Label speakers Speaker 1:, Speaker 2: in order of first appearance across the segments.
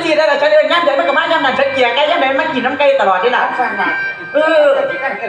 Speaker 1: งซี่ได้ล่ะฉันเอิ้ย่ำใดมันก็มาย่ำนั้นฉันเกลียไก่ย่ำใดมันกินน้ำไก่ตลอดนี่ล่ะ
Speaker 2: สร้าง
Speaker 1: เออ
Speaker 2: ที่กันเ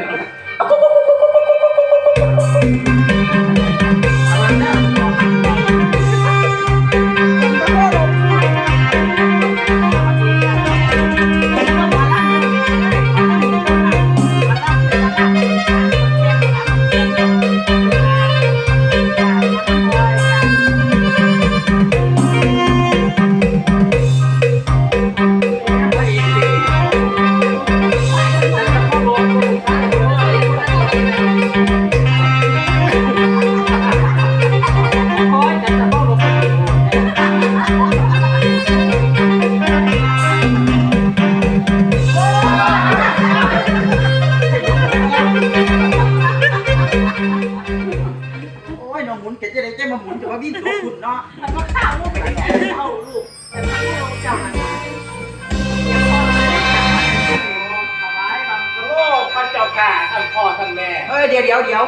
Speaker 2: มา
Speaker 1: หมุนตัวคุณเนาะ
Speaker 3: มันก็ข้าวลูกไปแก่เขาลูกแต่ไม่เอมันได้จับมันถวายบาง
Speaker 2: โอ้พระเจ้าค่ะท่านพ่อท่านแม่
Speaker 1: เออเดี๋ยวเดี๋ยวเดี๋ยว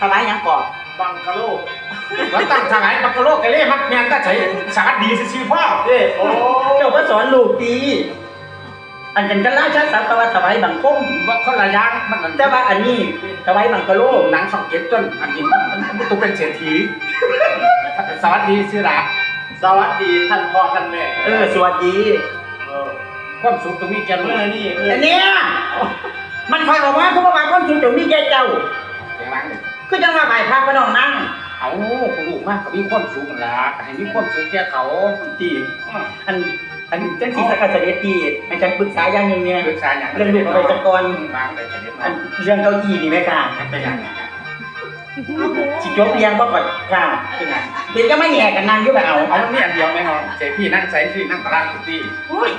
Speaker 1: ทำไมยังก่อน
Speaker 2: บังกะโลกมันตั้งทางไหนบังกะโลกกะเล่มักแมนก็ใช้สาดดีสิชีพ่อเด้โอ้
Speaker 1: เจ้าก็สอนลูกดี อันกันกันล่าชาสัตว์ว่าถวายบังคม
Speaker 2: ว่าคนละอย่างมันนั่น
Speaker 1: แต่ว่าอันนี้ถวายบังกะโล
Speaker 2: หนังสองเก็บจนอันนี้มันมันต้องเป็นเศรษฐีสวัสดีสิระสวัสดีท่านพ่อท่านแม่
Speaker 1: เออสวัสดี
Speaker 2: เออความสุขตรงนี้แกรู้นี่เออ
Speaker 1: อันเนี้ยมันคอยบอกว่าเขาบอกว่าคนสุดจะมีแก่เจ้า
Speaker 2: เสียงหลังนี่
Speaker 1: คือจังว่าใบพระพระน้องนั่ง
Speaker 2: เอาคุณลูกมากก็มีความสุขนั่นละให้มีความสุขแก่เขา
Speaker 1: ตี อัน อันจังสีสักกะเสด็จตีให้ฉันปรึกษาอย่างหนึ่งเนี่ย
Speaker 2: ปรึกษาอย่าง
Speaker 1: เรื่องลูกเอาไปตะกอน
Speaker 2: บางไปจะเด็ด
Speaker 1: อั
Speaker 2: มัน
Speaker 1: นเรื่องเก้าอี้นี่ไหมค่ะ
Speaker 2: เป็นอย่างไร
Speaker 1: สิจบเรียงบ่ก่อนค่ะ
Speaker 2: เป็นอย่าง
Speaker 1: เดี๋ยวจะไม่แย่กันนั่งอยู่แบบเอา
Speaker 2: เอามันมีอันเดียวไหมเนาะเจพี่นั่งใส่พี่นั่งตารางสุดที่
Speaker 1: อุ้ย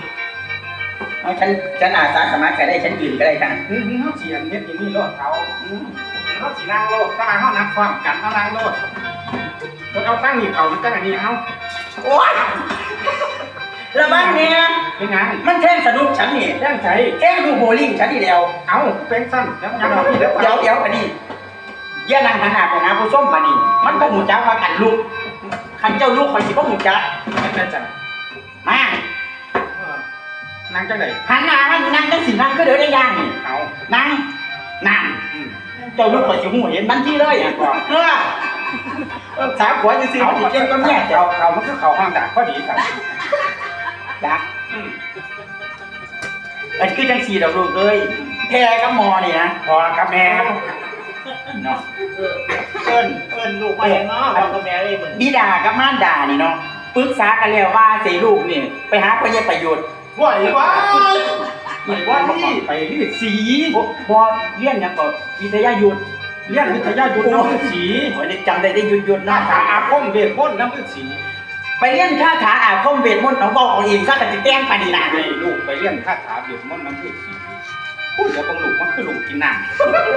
Speaker 1: เอาฉันฉันอาสาสมัครก็ได้ฉันยืนก็ได้ค่ะ
Speaker 2: นี่นี่เขาเสียนเม็ดนี่นี่โลดเขาเขาสีนั่งโลดตารางเขานักความกันเขานั่งโลดแล้วเอาตั้งนี่เขามันตั้งอันนี้เอา
Speaker 1: โอ๊ย ระวังเนี่ย
Speaker 2: เป็นไง
Speaker 1: มันแท่งสนุกฉันนี่
Speaker 2: ย่างใจ
Speaker 1: แท่งดูโบลิ่งฉันนี่แล้ว
Speaker 2: เอาเป็นสั้นยังยังเอาพี่แล้ว
Speaker 1: เดี๋ยวเดี๋ยวอันนี้อย่านางหันหน้าไปหาผู้ส้มมานี่มันก็หูจักว่ากันลูกคันเจ้าลูกคอยสิบ่หูจัก
Speaker 2: เป็นจัง
Speaker 1: มา
Speaker 2: นั่งจังไหน
Speaker 1: หันหน้ามาอยู่นั่งจังสินั่งก็เดินได้ย่างนี่
Speaker 2: เอา
Speaker 1: นั่งนั่งเจ้าลูกคอยสิหูเห็นมันที่เลยเออเออสาวขวจะซื้อ
Speaker 2: เอา
Speaker 1: มาเจ้าก็แม่
Speaker 2: เอา
Speaker 1: เจ้า
Speaker 2: เอามันคือเขาห้างด่าก็ดีครับ
Speaker 1: จักอันคือจังสีดอกลูกเอ้ยแพรกับหมอนี่นะ
Speaker 2: พอครับแม่
Speaker 1: เนาะ
Speaker 3: เอิ้นเอิ้นลูกไปเนาะพ่อกับแม่เลยเหมือน
Speaker 1: บิดากับมารดานี่เนาะปรึกษากันแล้วว่าสิลูกนี่ไปหาพยาประโยชน์
Speaker 2: ไหววะไหววะนี่ไปนี่สี
Speaker 1: บ่บ่เรียนหยังก็วิทยายุทธ
Speaker 2: เลี้ยนวิทยายุทธน้ำสี
Speaker 1: โอ้ยได้จำได้ได้หยุดหยุด
Speaker 2: หน้า
Speaker 1: นะ
Speaker 2: ตาอาคมเวทมนต์น้ำสี
Speaker 1: ไปเรียนคาถาอาคมเวทมนต์เอาบอกเอาเองข้าก็สิแต่งปานนี้นะ
Speaker 2: ให้ลูกไปเลี้ยนคาถาเวทมนต์น้ำสีพูดเดี๋ยวต้องลูกมันคือลูกกินน้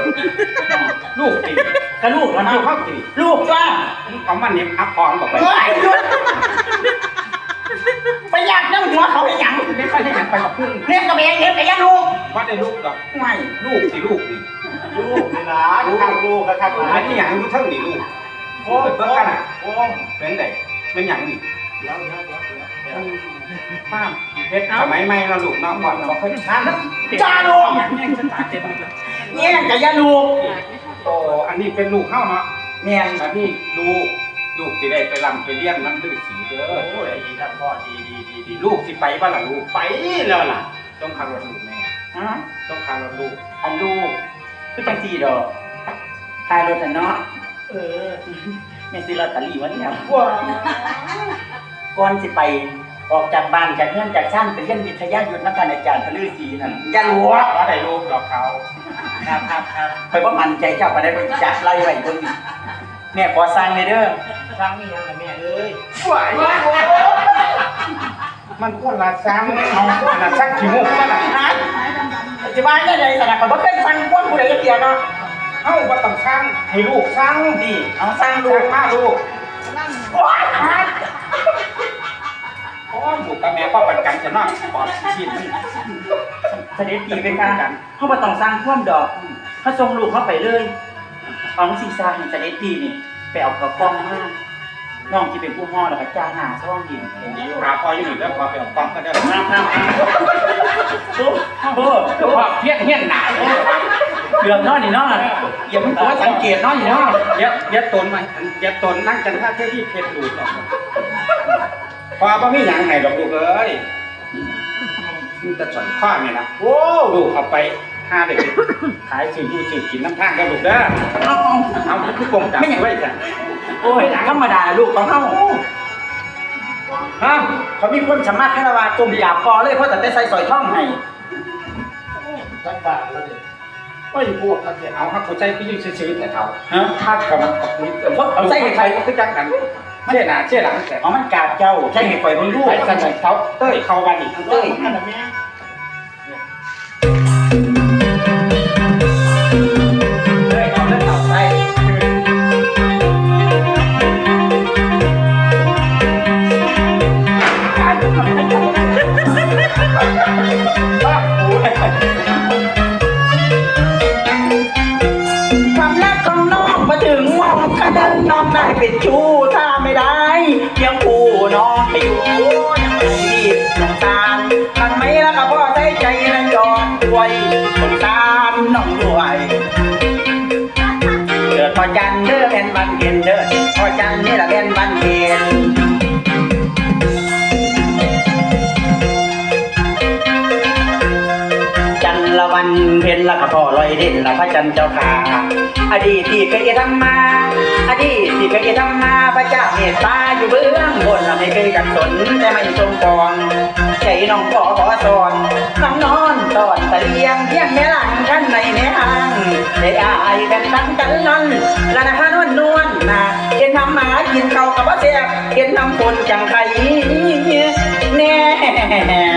Speaker 2: ำลูกกิน
Speaker 1: ก็ลูกแล้ว
Speaker 2: ลู
Speaker 1: เนาะ
Speaker 2: กเข้ากิน
Speaker 1: ลูกว่า
Speaker 2: เอามันเนี่ยอัพพองบอกไป
Speaker 1: เฮ้ยหยุดไปอยากนั่งหัวเขาให้หยัง
Speaker 2: ไม่ค่อยให้หันไปกับพึ่ง
Speaker 1: เรียนกับเองเรียนกับยาลูก
Speaker 2: ว่าได้ลูกดอก
Speaker 1: ไม่
Speaker 2: ลูกสิลูกนี่
Speaker 3: ลูกนี่นะข้างลูกกับข้างหลา
Speaker 2: อั
Speaker 3: น
Speaker 2: นนี้อย่างรู้เท่านี่ลูก
Speaker 3: โอ้โห
Speaker 2: เปิดกันอะ
Speaker 3: โอ้โห
Speaker 2: เป็นไง เป็นอย่างนี่
Speaker 3: เดี๋ยวเดี๋ยวเดี๋ยวเดี๋ยว
Speaker 2: ป้าเพชรสมัยใหม่เราลูกน้องก่อนเราค่อยทานแล้ว
Speaker 1: จ้าลูก
Speaker 2: อย่างนี้ฉันตาเต็มเลย
Speaker 1: เนี่ยกับยาลูก
Speaker 2: โอ้อันนี้เป็นลูกเข้าเนาะ
Speaker 1: แม่น
Speaker 2: อันนี้ลูกลูกสิได้ไปรำไปเลี้ยงน้ำดื้อสีเด้อ
Speaker 3: โอ้ยดีท่านพ่อดีดีดีดี
Speaker 2: ลูกสิไปบ้านล่ะลูก
Speaker 3: ไปแล้วล่ะ
Speaker 2: ต้องคารวะลูกแม่
Speaker 1: ฮะ
Speaker 2: ต้องคารวะลูก
Speaker 1: อันลูกคือจังสี่ดอกทายรถน่ะเนาะ
Speaker 3: เออ
Speaker 1: แม่ซื้อลอตเตอรี่วันนี้
Speaker 3: ว้า
Speaker 1: ก่อนสิไปออกจากบ้านจากเงื่อนจากชั้นไปเรียนวิทยายุทธนักการอาจารย์พลือศรีนั่นอย่าหลว
Speaker 2: ว่าได้ลูกดอกเขา
Speaker 3: ครับครับครับ
Speaker 1: ไปว่ามันใจเจ้าไปได้ไปจับไล่ไว้เบิ่งนี่แม่ขอสร้างเลยเด้อ
Speaker 3: ครั้งนี้ยังไงแม่เอ้ย
Speaker 2: ไหวมันคนละซ้ำเอาคนละสักขี้มูกมัน
Speaker 1: ฮะจะว่าได้ไงสนะก็บ่เคยฟังคนผู้ใดจะเตียเนาะ
Speaker 2: เอ้าว่าต้องสั่งให้ลูกสั่ง
Speaker 1: นี่เอาสร้างลู
Speaker 2: ลู
Speaker 1: ก
Speaker 2: กมาลูก
Speaker 1: โอ๊ยฮะ
Speaker 2: โอ้ลูกกับแม่พ่อปันกันจะนอนปอดชิ้นมัน
Speaker 1: เสด็จตีไปค่ะเขาบ่ต้องสร้างความดอกเขาส่งลูกเขาไปเลยเอาสีซาให้เสด็จตีนี่ไปเอากระป๋องมาน้องที่เป็นผู้ห่อแล้วก็จ้าหน้าซ่องดิน
Speaker 2: หาพออยู่นี่แล้วพอไปเอากล้องก็ได้
Speaker 1: น้ำน้ำโอ้โห
Speaker 2: พอเพี้ยนเฮี้ยนหนา
Speaker 1: เกือบนอนนี่เนาะอย่าเพิ่งตัวสังเกตเนาะนี่เนาะ
Speaker 2: เย็ดเย็ดตนมาเย็ดตนนั่งจันท่าเท่ที่เพชรดูดออกพอบ่มีหยังให้ดอกลูกเอ้ยมันจะสอนข้อเนี่ยนะโอ้ลูกเอาไปห้าเด็กขายสื่อดูสื่อกินน้ำทางกันลูกเด้อ
Speaker 1: เอา
Speaker 2: เอาคือกลมจับไว้จ้ะ
Speaker 1: โอ้ยธรรมดาลูกของเขาฮะเขามีคนสามารถคารวะกลมหยาบคอเลยเพราะแต่ได้ใส่สอยท่องให้
Speaker 4: สักบาทแล้วเด็ก ไม่พูดนะเด็ก
Speaker 2: เอาครับผู้ใจพี่ยืนซื้อๆแต่เขา
Speaker 1: ฮะ
Speaker 2: ถ้าผมเอาใส่ใครก็คือจังกันเชี่ยหน้าเชี่ยหลังแต่
Speaker 1: เอามันกาดเจ้าใช่เหตุไฟบนลูก
Speaker 2: ไอ้สันเขาเต้ยเข้ากันอีก
Speaker 4: เต้ยอันนั้นแม่
Speaker 1: เลย แล้วก็พ่อได้ใจนันยอนด้วยสงสารน้องด้วยเดือดพอจันเด้อเป็นบันเย็นเด้อพอจันนี่ละเป็นบันเย็นจันละวันเพ็ญละกะพ่อลอยเด่นละพระจันทร์เจ้าขาอดีตที่เคยทำมา อดีตที่เคยทำมาพระเจ้าเมตตาอยู่เบื้องบนละไม่เคยกัดสนแต่ไม่ทรงปอง น้องขอขอสอนน้องนอนตอนตะเลียงเพียงแม่หลังกันในแม่ห้างได้อายกันตั้งกันนอนละนะคะนวลนวลนะเห็นทำหมากินเขากับว่าแซ่บเห็นทำคนจังไข่แน่